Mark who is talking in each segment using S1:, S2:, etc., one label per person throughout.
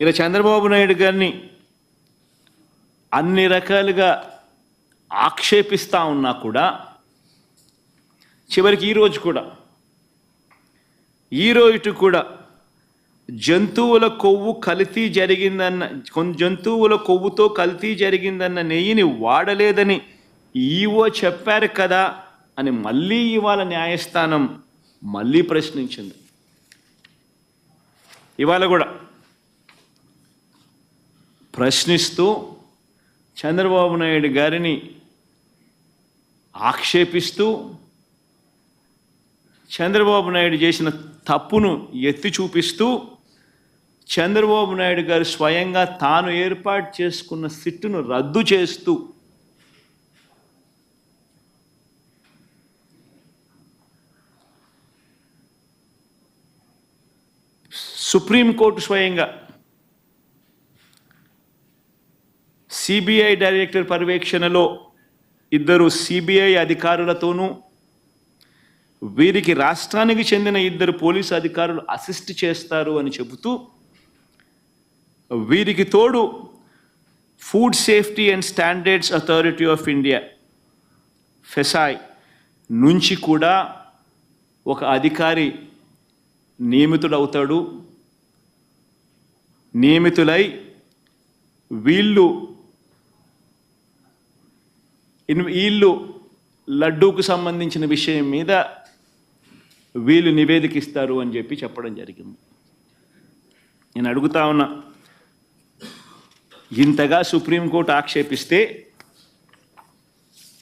S1: ఇలా చంద్రబాబు నాయుడు గారిని అన్ని రకాలుగా ఆక్షేపిస్తూ ఉన్నా కూడా చివరికి ఈరోజు కూడా ఈ రోజు కూడా జంతువుల కొవ్వు కల్తీ జరిగిందన్న కొన్ని జంతువుల కొవ్వుతో కల్తీ జరిగిందన్న నెయ్యిని వాడలేదని ఈవో చెప్పారు కదా అని మళ్ళీ ఇవాళ న్యాయస్థానం మళ్ళీ ప్రశ్నించింది. ఇవాళ కూడా ప్రశ్నిస్తూ చంద్రబాబు నాయుడు గారిని ఆక్షేపిస్తూ చంద్రబాబు నాయుడు చేసిన తప్పును ఎత్తి చూపిస్తూ చంద్రబాబు నాయుడు గారు స్వయంగా తాను ఏర్పాటు చేసుకున్న సిట్టును రద్దు చేస్తూ సుప్రీంకోర్టు స్వయంగా సిబిఐ డైరెక్టర్ పర్యవేక్షణలో ఇద్దరు సిబిఐ అధికారులతోనూ వీరికి రాష్ట్రానికి చెందిన ఇద్దరు పోలీసు అధికారులు అసిస్ట్ చేస్తారు అని చెబుతూ వీరికి తోడు food safety and standards authority of India FSSAI నుంచి కూడా ఒక అధికారి నియమితుడవుతాడు. నియమితులై వీళ్ళు వీళ్ళు లడ్డూకు సంబంధించిన విషయం మీద వీళ్ళు నివేదిక ఇస్తారు అని చెప్పి చెప్పడం జరిగింది. నేను అడుగుతా ఉన్నా ఇంతగా సుప్రీంకోర్టు ఆక్షేపిస్తే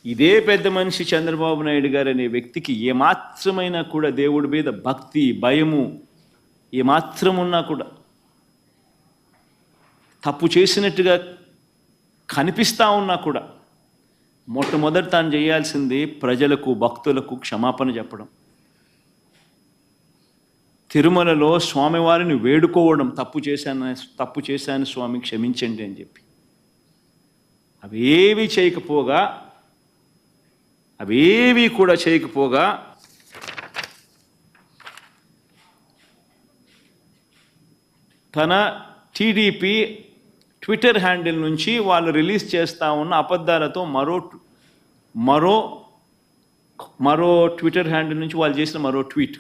S1: ఇదే పెద్ద మనిషి చంద్రబాబు నాయుడు గారు అనే వ్యక్తికి ఏమాత్రమైనా కూడా దేవుడి మీద భక్తి భయము ఏమాత్రం ఉన్నా కూడా తప్పు చేసినట్టుగా కనిపిస్తూ ఉన్నా కూడా మొట్టమొదటి తాను చేయాల్సింది ప్రజలకు భక్తులకు క్షమాపణ చెప్పడం. తిరుమలలో స్వామివారిని వేడుకోవడం తప్పు చేశాను తప్పు చేశాను స్వామి క్షమించండి అని చెప్పి. అవేవి చేయకపోగా అవేవి కూడా చేయకపోగా తన టీడీపీ ట్విట్టర్ హ్యాండిల్ నుంచి వాళ్ళు రిలీజ్ చేస్తూ ఉన్న అబద్ధాలతో మరో మరో మరో ట్విట్టర్ హ్యాండిల్ నుంచి వాళ్ళు చేసిన మరో ట్వీట్.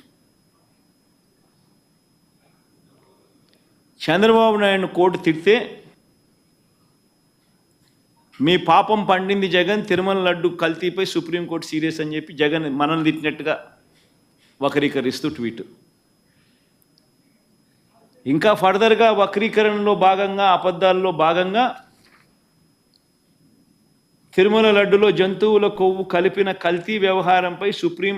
S1: చంద్రబాబు నాయుడు కోర్టు తిడితే మీ పాపం పండింది జగన్ తిరుమల లడ్డు కల్తీపై సుప్రీంకోర్టు సీరియస్ అని చెప్పి జగన్ మనల్ని తిట్టినట్టుగా వక్రీకరిస్తూ ట్వీట్. ఇంకా ఫర్దర్గా వక్రీకరణలో భాగంగా అబద్ధాల్లో భాగంగా తిరుమల లడ్డులో జంతువుల కొవ్వు కలిపిన కల్తీ వ్యవహారంపై సుప్రీం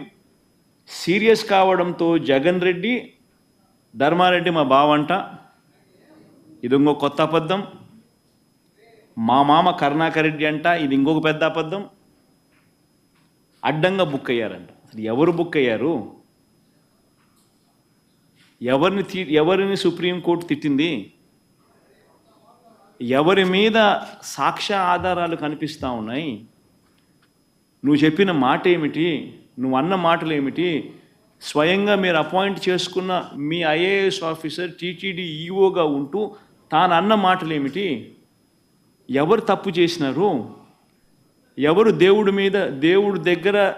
S1: సీరియస్ కావడంతో జగన్ రెడ్డి ధర్మారెడ్డి మా బావంట ఇది ఇంకో కొత్త అబద్ధం. మా మామ కరుణాకర్ రెడ్డి అంట ఇది ఇంకొక పెద్ద అబద్ధం. అడ్డంగా బుక్ అయ్యారంట. అసలు ఎవరు బుక్ అయ్యారు? ఎవరిని తి ఎవరిని సుప్రీంకోర్టు తిట్టింది? ఎవరి మీద సాక్ష్య ఆధారాలు కనిపిస్తూ ఉన్నాయి? నువ్వు చెప్పిన మాట ఏమిటి నువ్వు అన్న మాటలు ఏమిటి స్వయంగా మీరు అపాయింట్ చేసుకున్న మీ ఐఏఎస్ ఆఫీసర్ టీటీడీ ఈఓగా ఉంటూ తాను అన్న మాటలు ఏమిటి ఎవరు తప్పు చేసినారు? ఎవరు దేవుడి మీద దేవుడి దగ్గర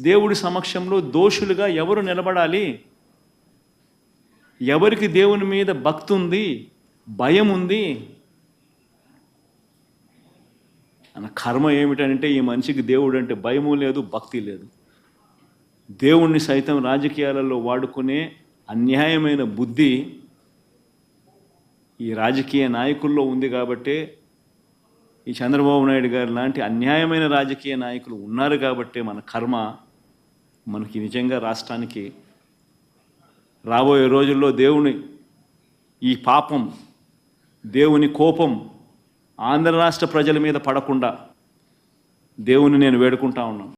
S1: దేవుడి సమక్షంలో దోషులుగా ఎవరు నిలబడాలి? ఎవరికి దేవుని మీద భక్తి ఉంది భయం ఉంది అన్న కర్మ ఏమిటంటే ఈ మనిషికి దేవుడు అంటే భయము లేదు భక్తి లేదు. దేవుణ్ణి సైతం రాజకీయాలలో వాడుకునే అన్యాయమైన బుద్ధి ఈ రాజకీయ నాయకుల్లో ఉంది కాబట్టే ఈ చంద్రబాబు నాయుడు గారు లాంటి అన్యాయమైన రాజకీయ నాయకులు ఉన్నారు కాబట్టే మన కర్మ మనకి నిజంగా రాష్ట్రానికి రాబోయే రోజుల్లో దేవుని ఈ పాపం దేవుని కోపం ఆంధ్ర రాష్ట్ర ప్రజల మీద పడకుండా దేవుని నేను వేడుకుంటా ఉన్నాను.